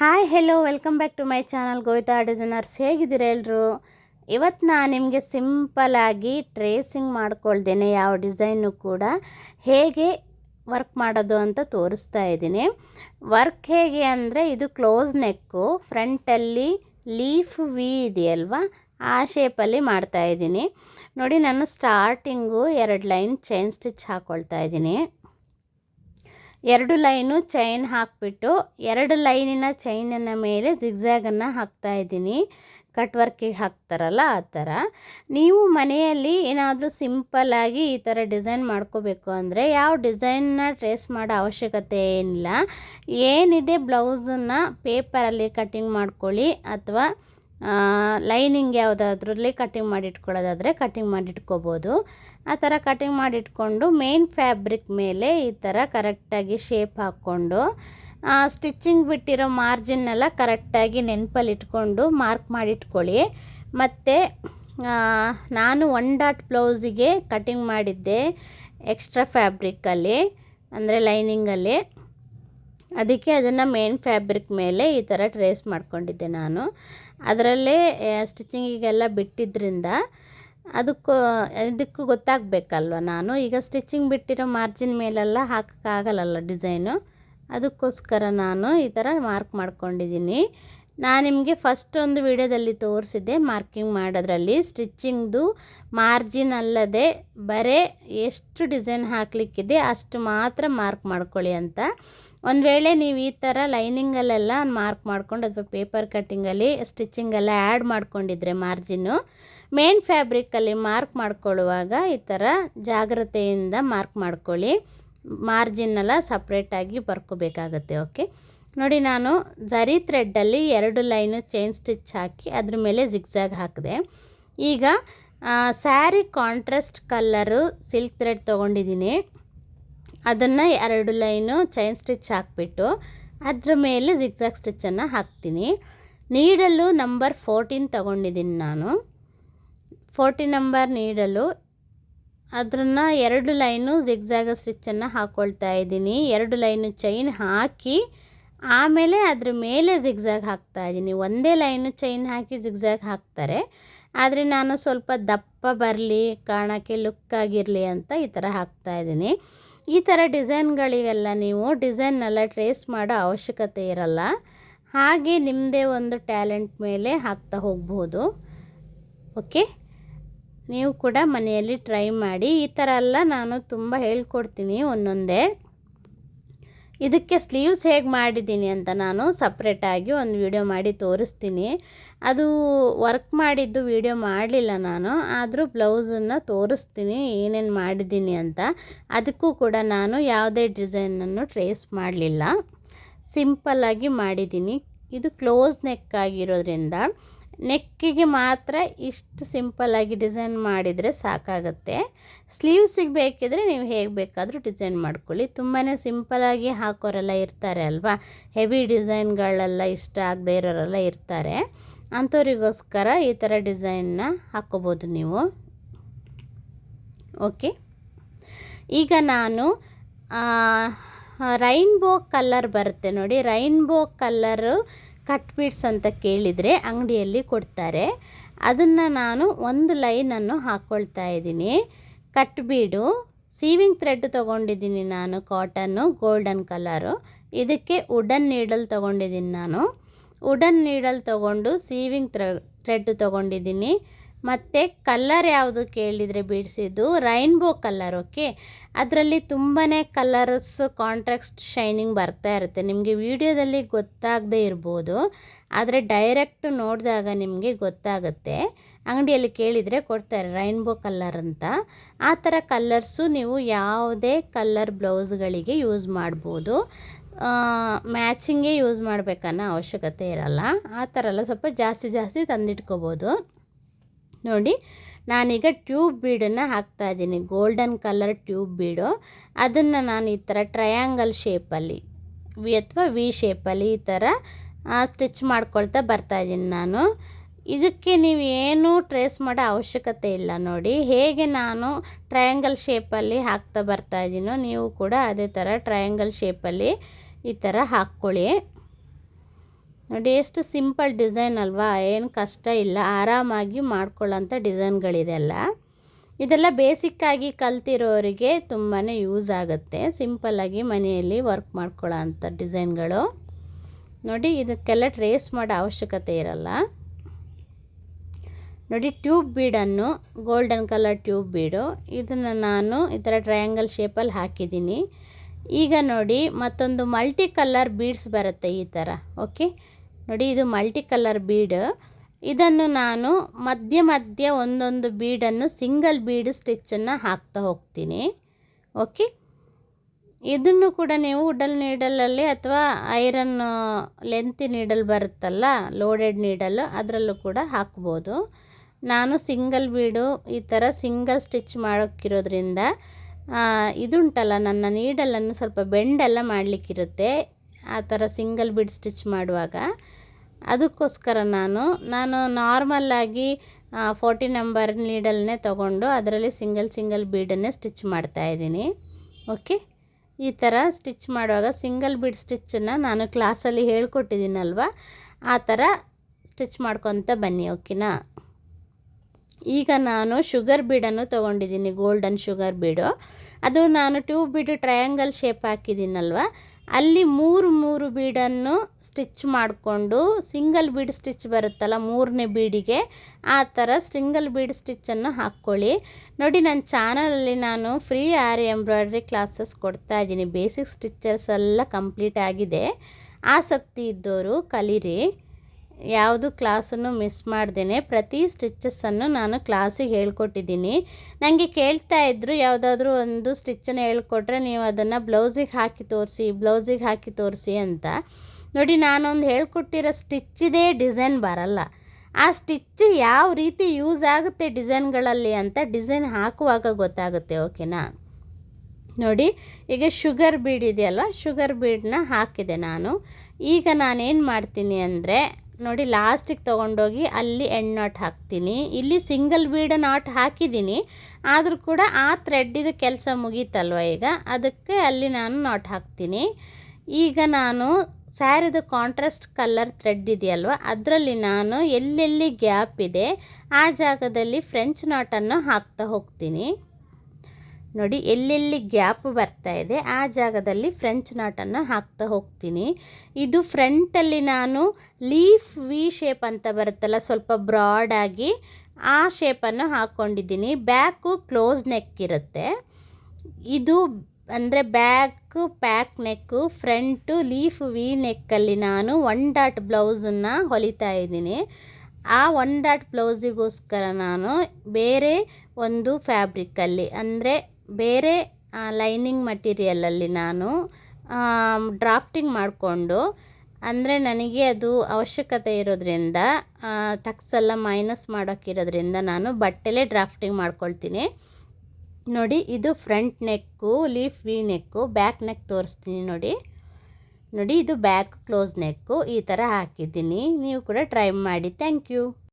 Hi hello welcome back to my channel Govita designers ಹೇಗಿದ್ದೀರಾ ಎಲ್ಲರೂ ಇವತ್ತು ನಾನು ನಿಮಗೆ ಸಿಂಪಲಾಗಿ ಟ್ರೇಸಿಂಗ್ ಮಾಡ್ಕೊಳ್ದೇನೆ ಯಾವ ಡಿಸೈನು ಕೂಡ ಹೇಗೆ ವರ್ಕ್ ಮಾಡೋದು ಅಂತ ತೋರಿಸ್ತಾ ಇದ್ದೀನಿ. ವರ್ಕ್ ಹೇಗೆ ಅಂದರೆ ಇದು ಕ್ಲೋಸ್ ನೆಕ್ಕು ಫ್ರಂಟಲ್ಲಿ ಲೀಫ್ ವಿ ಇದೆಯಲ್ವಾ, ಆ ಶೇಪಲ್ಲಿ ಮಾಡ್ತಾ ಇದ್ದೀನಿ. ನೋಡಿ, ನಾನು ಸ್ಟಾರ್ಟಿಂಗು ಎರಡು ಲೈನ್ ಚೈನ್ ಸ್ಟಿಚ್ ಹಾಕ್ಕೊಳ್ತಾ ಇದ್ದೀನಿ. ಎರಡು ಲೈನು ಚೈನ್ ಹಾಕಿಬಿಟ್ಟು ಎರಡು ಲೈನಿನ ಚೈನಿನ ಮೇಲೆ ಜಿಗ್ಜ್ಯಾಗನ್ನು ಹಾಕ್ತಾ ಇದ್ದೀನಿ. ಕಟ್ ವರ್ಕಿಗೆ ಹಾಕ್ತಾರಲ್ಲ ಆ ಥರ. ನೀವು ಮನೆಯಲ್ಲಿ ಏನಾದರೂ ಸಿಂಪಲ್ಲಾಗಿ ಈ ಥರ ಡಿಸೈನ್ ಮಾಡ್ಕೋಬೇಕು ಅಂದರೆ ಯಾವ ಡಿಸೈನ್ನ ಟ್ರೇಸ್ ಮಾಡೋ ಅವಶ್ಯಕತೆ ಏನಿಲ್ಲ. ಏನಿದೆ ಬ್ಲೌಸನ್ನು ಪೇಪರಲ್ಲಿ ಕಟ್ಟಿಂಗ್ ಮಾಡ್ಕೊಳ್ಳಿ ಅಥವಾ ಲೈನಿಂಗ್ ಯಾವುದಾದ್ರಲ್ಲಿ ಕಟ್ಟಿಂಗ್ ಮಾಡಿ ಇಟ್ಕೊಳ್ಳೋದಾದರೆ ಕಟ್ಟಿಂಗ್ ಮಾಡಿ ಇಟ್ಕೋಬೋದು ಆ ಥರ ಕಟ್ಟಿಂಗ್ ಮಾಡಿಟ್ಕೊಂಡು ಮೇನ್ ಫ್ಯಾಬ್ರಿಕ್ ಮೇಲೆ ಈ ಥರ ಕರೆಕ್ಟಾಗಿ ಶೇಪ್ ಹಾಕ್ಕೊಂಡು ಸ್ಟಿಚ್ಚಿಂಗ್ ಬಿಟ್ಟಿರೋ ಮಾರ್ಜಿನ್ನೆಲ್ಲ ಕರೆಕ್ಟಾಗಿ ನೆನಪಲ್ಲಿ ಇಟ್ಕೊಂಡು ಮಾರ್ಕ್ ಮಾಡಿಟ್ಕೊಳ್ಳಿ. ಮತ್ತು ನಾನು ಒನ್ ಡಾಟ್ ಬ್ಲೌಸಿಗೆ ಕಟ್ಟಿಂಗ್ ಮಾಡಿದ್ದೆ ಎಕ್ಸ್ಟ್ರಾ ಫ್ಯಾಬ್ರಿಕ್ಕಲ್ಲಿ ಅಂದರೆ ಲೈನಿಂಗಲ್ಲಿ. ಅದಕ್ಕೆ ಅದನ್ನು ಮೇನ್ ಫ್ಯಾಬ್ರಿಕ್ ಮೇಲೆ ಈ ಥರ ಟ್ರೇಸ್ ಮಾಡ್ಕೊಂಡಿದ್ದೆ ನಾನು. ಅದರಲ್ಲೇ ಸ್ಟಿಚಿಂಗಿಗೆಲ್ಲ ಬಿಟ್ಟಿದ್ದರಿಂದ ಅದಕ್ಕೂ, ಇದಕ್ಕೂ ಗೊತ್ತಾಗಬೇಕಲ್ವ ನಾನು? ಈಗ ಸ್ಟಿಚಿಂಗ್ ಬಿಟ್ಟಿರೋ ಮಾರ್ಜಿನ್ ಮೇಲೆಲ್ಲ ಹಾಕೋಕ್ಕಾಗಲ್ಲಲ್ಲ ಡಿಸೈನು ಅದಕ್ಕೋಸ್ಕರ ನಾನು ಈ ಥರ ಮಾರ್ಕ್ ಮಾಡ್ಕೊಂಡಿದ್ದೀನಿ. ನಾನು ನಿಮಗೆ ಫಸ್ಟ್ ಒಂದು ವಿಡಿಯೋದಲ್ಲಿ ತೋರಿಸಿದ್ದೆ ಮಾರ್ಕಿಂಗ್ ಮಾಡೋದ್ರಲ್ಲಿ. ಸ್ಟಿಚ್ಚಿಂಗ್ದು ಮಾರ್ಜಿನ್ ಅಲ್ಲದೆ ಬರೇ ಎಷ್ಟು ಡಿಸೈನ್ ಹಾಕಲಿಕ್ಕಿದೆ ಅಷ್ಟು ಮಾತ್ರ ಮಾರ್ಕ್ ಮಾಡ್ಕೊಳ್ಳಿ ಅಂತ. ಒಂದು ವೇಳೆ ನೀವು ಈ ಥರ ಲೈನಿಂಗಲ್ಲೆಲ್ಲ ಮಾರ್ಕ್ ಮಾಡ್ಕೊಂಡು, ಅಥವಾ ಪೇಪರ್ ಕಟ್ಟಿಂಗಲ್ಲಿ ಸ್ಟಿಚ್ಚಿಂಗೆಲ್ಲ ಆ್ಯಡ್ ಮಾಡ್ಕೊಂಡಿದ್ರೆ ಮಾರ್ಜಿನ್ನು ಮೇನ್ ಫ್ಯಾಬ್ರಿಕ್ಕಲ್ಲಿ ಮಾರ್ಕ್ ಮಾಡ್ಕೊಳ್ಳುವಾಗ ಈ ಥರ ಜಾಗ್ರತೆಯಿಂದ ಮಾರ್ಕ್ ಮಾಡ್ಕೊಳ್ಳಿ. ಮಾರ್ಜಿನ್ನೆಲ್ಲ ಸಪ್ರೇಟಾಗಿ ಬರ್ಕೋಬೇಕಾಗತ್ತೆ ಓಕೆ ನೋಡಿ, ನಾನು ಜರಿ ಥ್ರೆಡ್ಡಲ್ಲಿ ಎರಡು ಲೈನು ಚೈನ್ ಸ್ಟಿಚ್ ಹಾಕಿ ಅದ್ರ ಮೇಲೆ ಜಿಗ್ಜಾಗ್ ಹಾಕಿದೆ. ಈಗ sari contrast colour silk thread ತೊಗೊಂಡಿದ್ದೀನಿ. ಅದನ್ನು ಎರಡು ಲೈನು ಚೈನ್ ಸ್ಟಿಚ್ ಹಾಕಿಬಿಟ್ಟು ಅದ್ರ ಮೇಲೆ ಜಿಗ್ಜಾಗ್ ಸ್ಟಿಚ್ಚನ್ನು ಹಾಕ್ತೀನಿ. ನೀಡಲು ನಂಬರ್ ಫೋರ್ಟೀನ್ ತಗೊಂಡಿದ್ದೀನಿ ನಾನು. ಫೋರ್ಟೀನ್ ನಂಬರ್ ನೀಡಲು ಅದನ್ನು ಎರಡು ಲೈನು ಜಿಗ್ಜಾಗ ಸ್ಟಿಚ್ಚನ್ನು ಹಾಕ್ಕೊಳ್ತಾ ಇದ್ದೀನಿ. ಎರಡು ಲೈನು ಚೈನ್ ಹಾಕಿ ಆಮೇಲೆ ಅದ್ರ ಮೇಲೆ ಜಿಗ್ಜಾಗ್ ಹಾಕ್ತಾ ಇದ್ದೀನಿ. ಒಂದೇ ಲೈನು ಚೈನ್ ಹಾಕಿ ಜಿಗ್ಜಾಗ್ ಹಾಕ್ತಾರೆ. ಆದರೆ ನಾನು ಸ್ವಲ್ಪ ದಪ್ಪ ಬರಲಿ, ಕಾಣೋಕ್ಕೆ ಲುಕ್ಕಾಗಿರಲಿ ಅಂತ ಈ ಥರ ಹಾಕ್ತಾ ಇದ್ದೀನಿ. ಈ ಥರ ಡಿಸೈನ್ಗಳಿಗೆಲ್ಲ ನೀವು ಡಿಸೈನ್ನೆಲ್ಲ ಟ್ರೇಸ್ ಮಾಡೋ ಅವಶ್ಯಕತೆ ಇರಲ್ಲ. ಹಾಗೆ ನಿಮ್ಮದೇ ಒಂದು ಟ್ಯಾಲೆಂಟ್ ಮೇಲೆ ಹಾಕ್ತಾ ಹೋಗ್ಬೋದು. ಓಕೆ? ನೀವು ಕೂಡ ಮನೆಯಲ್ಲಿ ಟ್ರೈ ಮಾಡಿ. ಈ ಥರ ಎಲ್ಲ ನಾನು ತುಂಬ ಹೇಳ್ಕೊಡ್ತೀನಿ ಒಂದೊಂದೇ. ಇದಕ್ಕೆ ಸ್ಲೀವ್ಸ್ ಹೇಗೆ ಮಾಡಿದ್ದೀನಿ ಅಂತ ನಾನು ಸಪ್ರೇಟಾಗಿ ಒಂದು ವಿಡಿಯೋ ಮಾಡಿ ತೋರಿಸ್ತೀನಿ. ಅದು ವರ್ಕ್ ಮಾಡಿದ್ದು ವಿಡಿಯೋ ಮಾಡಲಿಲ್ಲ ನಾನು, ಆದರೂ ಬ್ಲೌಸನ್ನು ತೋರಿಸ್ತೀನಿ ಏನೇನು ಮಾಡಿದ್ದೀನಿ ಅಂತ. ಅದಕ್ಕೂ ಕೂಡ ನಾನು ಯಾವುದೇ ಡಿಸೈನನ್ನು ಟ್ರೇಸ್ ಮಾಡಲಿಲ್ಲ. ಸಿಂಪಲ್ಲಾಗಿ ಮಾಡಿದ್ದೀನಿ. ಇದು ಕ್ಲೋಸ್ ನೆಕ್ ಆಗಿರೋದ್ರಿಂದ ನೆಕ್ಕಿಗೆ ಮಾತ್ರ ಇಷ್ಟು ಸಿಂಪಲ್ಲಾಗಿ ಡಿಸೈನ್ ಮಾಡಿದರೆ ಸಾಕಾಗುತ್ತೆ. ಸ್ಲೀವ್ಸಿಗೆ ಬೇಕಿದ್ರೆ ನೀವು ಹೇಗೆ ಬೇಕಾದರೂ ಡಿಸೈನ್ ಮಾಡ್ಕೊಳ್ಳಿ. ತುಂಬಾ ಸಿಂಪಲಾಗಿ ಹಾಕೋರೆಲ್ಲ ಇರ್ತಾರೆ ಅಲ್ವಾ? ಹೆವಿ ಡಿಸೈನ್ಗಳೆಲ್ಲ ಇಷ್ಟ ಆಗದೆ ಇರೋರೆಲ್ಲ ಇರ್ತಾರೆ. ಅಂಥವ್ರಿಗೋಸ್ಕರ ಈ ಥರ ಡಿಸೈನ್ನ ಹಾಕ್ಕೋಬೋದು ನೀವು. ಓಕೆ? ಈಗ ನಾನು ರೈನ್ಬೋ ಕಲ್ಲರ್ ಬರುತ್ತೆ ನೋಡಿ. ರೈನ್ಬೋ ಕಲ್ಲರು ಕಟ್ ಬೀಡ್ಸ್ ಅಂತ ಕೇಳಿದರೆ ಅಂಗಡಿಯಲ್ಲಿ ಕೊಡ್ತಾರೆ. ಅದನ್ನು ನಾನು ಒಂದು ಲೈನನ್ನು ಹಾಕ್ಕೊಳ್ತಾ ಇದ್ದೀನಿ. ಕಟ್ ಬೀಡು, ಸೀವಿಂಗ್ ಥ್ರೆಡ್ ತೊಗೊಂಡಿದ್ದೀನಿ ನಾನು ಕಾಟನ್ನು ಗೋಲ್ಡನ್ ಕಲರು. ಇದಕ್ಕೆ ವುಡನ್ ನೀಡಲ್ ತೊಗೊಂಡಿದ್ದೀನಿ ನಾನು. ವುಡನ್ ನೀಡಲ್ ತೊಗೊಂಡು ಸೀವಿಂಗ್ ಥ್ರ ಥ್ರೆಡ್ ತೊಗೊಂಡಿದ್ದೀನಿ. ಮತ್ತು ಕಲ್ಲರ್ ಯಾವುದು ಕೇಳಿದರೆ ಬಿಡಿಸಿದ್ದು? ರೈನ್ಬೋ ಕಲ್ಲರ್ ಓಕೆ ಅದರಲ್ಲಿ ತುಂಬಾ ಕಲರ್ಸ್ ಕಾಂಟ್ರಾಕ್ಸ್ಟ್ ಶೈನಿಂಗ್ ಬರ್ತಾ ಇರುತ್ತೆ. ನಿಮಗೆ ವಿಡಿಯೋದಲ್ಲಿ ಗೊತ್ತಾಗದೆ ಇರ್ಬೋದು. ಆದರೆ ಡೈರೆಕ್ಟ್ ನೋಡಿದಾಗ ನಿಮಗೆ ಗೊತ್ತಾಗುತ್ತೆ. ಅಂಗಡಿಯಲ್ಲಿ ಕೇಳಿದರೆ ಕೊಡ್ತಾರೆ ರೈನ್ಬೋ ಕಲ್ಲರ್ ಅಂತ. ಆ ಥರ ಕಲ್ಲರ್ಸು ನೀವು ಯಾವುದೇ ಕಲ್ಲರ್ ಬ್ಲೌಸ್ಗಳಿಗೆ ಯೂಸ್ ಮಾಡ್ಬೋದು. ಮ್ಯಾಚಿಂಗೇ ಯೂಸ್ ಮಾಡಬೇಕನ್ನೋ ಅವಶ್ಯಕತೆ ಇರಲ್ಲ. ಆ ಥರ ಎಲ್ಲ ಸ್ವಲ್ಪ ಜಾಸ್ತಿ ಜಾಸ್ತಿ ತಂದಿಟ್ಕೋಬೋದು. ನೋಡಿ, ನಾನೀಗ ಟ್ಯೂಬ್ ಬೀಡನ್ನು ಹಾಕ್ತಾಯಿದ್ದೀನಿ ಗೋಲ್ಡನ್ ಕಲರ್ ಟ್ಯೂಬ್ ಬೀಡು. ಅದನ್ನು ನಾನು ಈ ಥರ ಟ್ರಯಾಂಗಲ್ ಶೇಪಲ್ಲಿ, ವಿ ಅಥವಾ ವಿ ಶೇಪಲ್ಲಿ ಈ ಥರ ಸ್ಟಿಚ್ ಮಾಡ್ಕೊಳ್ತಾ ಬರ್ತಾಯಿದ್ದೀನಿ ನಾನು. ಇದಕ್ಕೆ ನೀವು ಏನೂ ಟ್ರೇಸ್ ಮಾಡೋ ಅವಶ್ಯಕತೆ ಇಲ್ಲ ನೋಡಿ. ಹೇಗೆ ನಾನು ಟ್ರಯಾಂಗಲ್ ಶೇಪಲ್ಲಿ ಹಾಕ್ತಾ ಬರ್ತಾಯಿದ್ದೀನೋ ನೀವು ಕೂಡ ಅದೇ ಥರ ಟ್ರಯಾಂಗಲ್ ಶೇಪಲ್ಲಿ ಈ ಥರ ಹಾಕ್ಕೊಳ್ಳಿ. ನೋಡಿ, ಎಷ್ಟು ಸಿಂಪಲ್ ಡಿಸೈನ್ ಅಲ್ವಾ? ಏನು ಕಷ್ಟ ಇಲ್ಲ. ಆರಾಮಾಗಿ ಮಾಡ್ಕೊಳ್ಳೋಂಥ ಡಿಸೈನ್ಗಳಿದೆಲ್ಲ ಇದೆಲ್ಲ ಬೇಸಿಕ್ಕಾಗಿ ಕಲ್ತಿರೋರಿಗೆ ತುಂಬಾ ಯೂಸ್ ಆಗುತ್ತೆ. ಸಿಂಪಲ್ಲಾಗಿ ಮನೆಯಲ್ಲಿ ವರ್ಕ್ ಮಾಡ್ಕೊಳ್ಳೋ ಅಂಥ ಡಿಸೈನ್ಗಳು. ನೋಡಿ, ಇದಕ್ಕೆಲ್ಲ ಟ್ರೇಸ್ ಮಾಡೋ ಅವಶ್ಯಕತೆ ಇರಲ್ಲ. ನೋಡಿ, ಟ್ಯೂಬ್ ಬೀಡನ್ನು, ಗೋಲ್ಡನ್ ಕಲರ್ ಟ್ಯೂಬ್ ಬೀಡು. ಇದನ್ನು ನಾನು ಈ ಥರ ಟ್ರಯಾಂಗಲ್ ಶೇಪಲ್ಲಿ ಹಾಕಿದ್ದೀನಿ. ಈಗ ನೋಡಿ, ಮತ್ತೊಂದು ಮಲ್ಟಿ ಕಲರ್ ಬೀಡ್ಸ್ ಬರುತ್ತೆ ಈ ಥರ. ಓಕೆ? ನೋಡಿ, ಇದು ಮಲ್ಟಿ ಕಲರ್ ಬೀಡ್ ಇದನ್ನು ನಾನು ಮಧ್ಯ ಮಧ್ಯ ಒಂದೊಂದು ಬೀಡನ್ನು ಸಿಂಗಲ್ ಬೀಡ್ ಸ್ಟಿಚ್ಚನ್ನು ಹಾಕ್ತಾ ಹೋಗ್ತೀನಿ. ಓಕೆ ಇದನ್ನು ಕೂಡ ನೀವು ವುಡಲ್ ನೀಡಲಲ್ಲಿ ಅಥವಾ ಐರನ್ ಲೆಂತಿ ನೀಡಲ್ ಬರುತ್ತಲ್ಲ ಲೋಡೆಡ್ ನೀಡಲ್ ಅದರಲ್ಲೂ ಕೂಡ ಹಾಕ್ಬೋದು. ನಾನು ಸಿಂಗಲ್ ಬೀಡು ಈ ಥರ ಸಿಂಗಲ್ ಸ್ಟಿಚ್ ಮಾಡೋಕ್ಕಿರೋದ್ರಿಂದ ಇದುಂಟಲ್ಲ, ನನ್ನ ನೀಡಲನ್ನು ಸ್ವಲ್ಪ ಬೆಂಡೆಲ್ಲ ಮಾಡಲಿಕ್ಕಿರುತ್ತೆ. ಆ ಥರ ಸಿಂಗಲ್ ಬೀಡ್ ಸ್ಟಿಚ್ ಮಾಡುವಾಗ. ಅದಕ್ಕೋಸ್ಕರ ನಾನು ನಾನು ನಾರ್ಮಲ್ಲಾಗಿ ಫೋರ್ಟಿ ನಂಬರ್ ನೀಡಲ್ನೇ ತೊಗೊಂಡು ಅದರಲ್ಲಿ ಸಿಂಗಲ್ ಸಿಂಗಲ್ ಬೀಡನ್ನೇ ಸ್ಟಿಚ್ ಮಾಡ್ತಾಯಿದ್ದೀನಿ ಓಕೆ ಈ ಥರ ಸ್ಟಿಚ್ ಮಾಡುವಾಗ ಸಿಂಗಲ್ ಬೀಡ್ ಸ್ಟಿಚ್ಚನ್ನು ನಾನು ಕ್ಲಾಸಲ್ಲಿ ಹೇಳ್ಕೊಟ್ಟಿದ್ದೀನಲ್ವ? ಆ ಥರ ಸ್ಟಿಚ್ ಮಾಡ್ಕೊತ ಬನ್ನಿ ಓಕೆನಾ ಈಗ ನಾನು ಶುಗರ್ ಬೀಡನ್ನು ತೊಗೊಂಡಿದ್ದೀನಿ ಗೋಲ್ಡನ್ ಶುಗರ್ ಬೀಡು ಅದು ನಾನು ಟ್ಯೂಬ್ ಬೀಡು ಟ್ರಯಾಂಗಲ್ ಶೇಪ್ ಹಾಕಿದ್ದೀನಲ್ವ? ಅಲ್ಲಿ ಮೂರು ಮೂರು ಬೀಡನ್ನು ಸ್ಟಿಚ್ ಮಾಡಿಕೊಂಡು, ಸಿಂಗಲ್ ಬೀಡ್ ಸ್ಟಿಚ್ ಬರುತ್ತಲ್ಲ ಮೂರನೇ ಬೀಡಿಗೆ, ಆ ಥರ ಸಿಂಗಲ್ ಬೀಡ್ ಸ್ಟಿಚ್ಚನ್ನು ಹಾಕ್ಕೊಳ್ಳಿ. ನೋಡಿ, ನನ್ನ ಚಾನಲಲ್ಲಿ ನಾನು ಫ್ರೀ ಆರಿ ಎಂಬ್ರಾಯ್ಡ್ರಿ ಕ್ಲಾಸಸ್ ಕೊಡ್ತಾ ಇದ್ದೀನಿ. ಬೇಸಿಕ್ ಸ್ಟಿಚ್ಚಸ್ ಎಲ್ಲ ಕಂಪ್ಲೀಟ್ ಆಗಿದೆ. ಆಸಕ್ತಿ ಇದ್ದವರು ಕಲೀರಿ. ಯಾವುದು ಕ್ಲಾಸನ್ನು ಮಿಸ್ ಮಾಡ್ದೇನೆ, ಪ್ರತಿ ಸ್ಟಿಚ್ಚಸ್ಸನ್ನು ನಾನು ಕ್ಲಾಸಿಗೆ ಹೇಳ್ಕೊಟ್ಟಿದ್ದೀನಿ. ನನಗೆ ಕೇಳ್ತಾ ಇದ್ದರು ಯಾವುದಾದ್ರೂ ಒಂದು ಸ್ಟಿಚ್ಚನ್ನು ಹೇಳ್ಕೊಟ್ರೆ ನೀವು ಅದನ್ನು ಬ್ಲೌಸಿಗೆ ಹಾಕಿ ತೋರಿಸಿ, ಬ್ಲೌಸಿಗೆ ಹಾಕಿ ತೋರಿಸಿ ಅಂತ. ನೋಡಿ, ನಾನೊಂದು ಹೇಳ್ಕೊಟ್ಟಿರೋ ಸ್ಟಿಚ್ಚಿದೇ ಡಿಸೈನ್ ಬರಲ್ಲ. ಆ ಸ್ಟಿಚ್ ಯಾವ ರೀತಿ ಯೂಸ್ ಆಗುತ್ತೆ ಡಿಸೈನ್ಗಳಲ್ಲಿ ಅಂತ ಡಿಸೈನ್ ಹಾಕುವಾಗ ಗೊತ್ತಾಗುತ್ತೆ, ಓಕೆನಾ? ನೋಡಿ, ಈಗ ಶುಗರ್ ಬೀಡ್ ಇದೆಯಲ್ಲ, ಶುಗರ್ ಬೀಡನ್ನ ಹಾಕಿದೆ ನಾನು. ಈಗ ನಾನೇನು ಮಾಡ್ತೀನಿ ಅಂದರೆ ನೋಡಿ ಲಾಸ್ಟಿಗೆ ತೊಗೊಂಡೋಗಿ ಅಲ್ಲಿ ಎಂಡ್ ನಾಟ್ ಹಾಕ್ತೀನಿ. ಇಲ್ಲಿ ಸಿಂಗಲ್ ಬೀಡ್ ನಾಟ್ ಹಾಕಿದ್ದೀನಿ. ಆದರೂ ಕೂಡ ಆ ಥ್ರೆಡ್ಡಿದು ಕೆಲಸ ಮುಗೀತಲ್ವ ಈಗ? ಅದಕ್ಕೆ ಅಲ್ಲಿ ನಾನು ನಾಟ್ ಹಾಕ್ತೀನಿ. ಈಗ ನಾನು ಸ್ಯಾರಿದು ಕಾಂಟ್ರಾಸ್ಟ್ ಕಲರ್ ಥ್ರೆಡ್ ಇದೆಯಲ್ವ? ಅದರಲ್ಲಿ ನಾನು ಎಲ್ಲೆಲ್ಲಿ ಗ್ಯಾಪ್ ಇದೆ, ಆ ಜಾಗದಲ್ಲಿ ಫ್ರೆಂಚ್ ನಾಟನ್ನು ಹಾಕ್ತಾ ಹೋಗ್ತೀನಿ. ನೋಡಿ, ಎಲ್ಲೆಲ್ಲಿ ಗ್ಯಾಪ್ ಬರ್ತಾ ಇದೆ, ಆ ಜಾಗದಲ್ಲಿ ಫ್ರೆಂಚ್ ನಾಟನ್ನು ಹಾಕ್ತಾ ಹೋಗ್ತೀನಿ. ಇದು ಫ್ರಂಟಲ್ಲಿ ನಾನು ಲೀಫ್ ವಿ ಶೇಪ್ ಅಂತ ಬರುತ್ತಲ್ಲ, ಸ್ವಲ್ಪ ಬ್ರಾಡಾಗಿ ಆ ಶೇಪನ್ನು ಹಾಕ್ಕೊಂಡಿದ್ದೀನಿ ಬ್ಯಾಕು ಕ್ಲೋಸ್ ನೆಕ್ ಇರುತ್ತೆ. ಇದು ಅಂದರೆ back pack neck front leaf V ನೆಕ್ಕಲ್ಲಿ ನಾನು ಒನ್ ಡಾಟ್ ಬ್ಲೌಸನ್ನು ಹೊಲಿತಾ ಇದ್ದೀನಿ. ಆ ಒನ್ ಡಾಟ್ ಬ್ಲೌಸಿಗೋಸ್ಕರ ನಾನು ಬೇರೆ ಒಂದು ಫ್ಯಾಬ್ರಿಕ್ಕಲ್ಲಿ ಅಂದರೆ ಬೇರೆ ಲೈನಿಂಗ್ ಮಟೀರಿಯಲಲ್ಲಿ ನಾನು ಡ್ರಾಫ್ಟಿಂಗ್ ಮಾಡಿಕೊಂಡು, ಅಂದರೆ ನನಗೆ ಅದು ಅವಶ್ಯಕತೆ ಇರೋದ್ರಿಂದ ಟಕ್ಸ್ ಎಲ್ಲ ಮೈನಸ್ ಮಾಡೋಕ್ಕಿರೋದ್ರಿಂದ ನಾನು ಬಟ್ಟೆಲೇ ಡ್ರಾಫ್ಟಿಂಗ್ ಮಾಡ್ಕೊಳ್ತೀನಿ. ನೋಡಿ, ಇದು front neck leaf V neck back neck ತೋರಿಸ್ತೀನಿ ನೋಡಿ. ನೋಡಿ, ಇದು ಬ್ಯಾಕ್ ಕ್ಲೋಸ್ ನೆಕ್ಕು ಈ ಥರ ಹಾಕಿದ್ದೀನಿ. ನೀವು ಕೂಡ ಟ್ರೈ ಮಾಡಿ ಥ್ಯಾಂಕ್ ಯು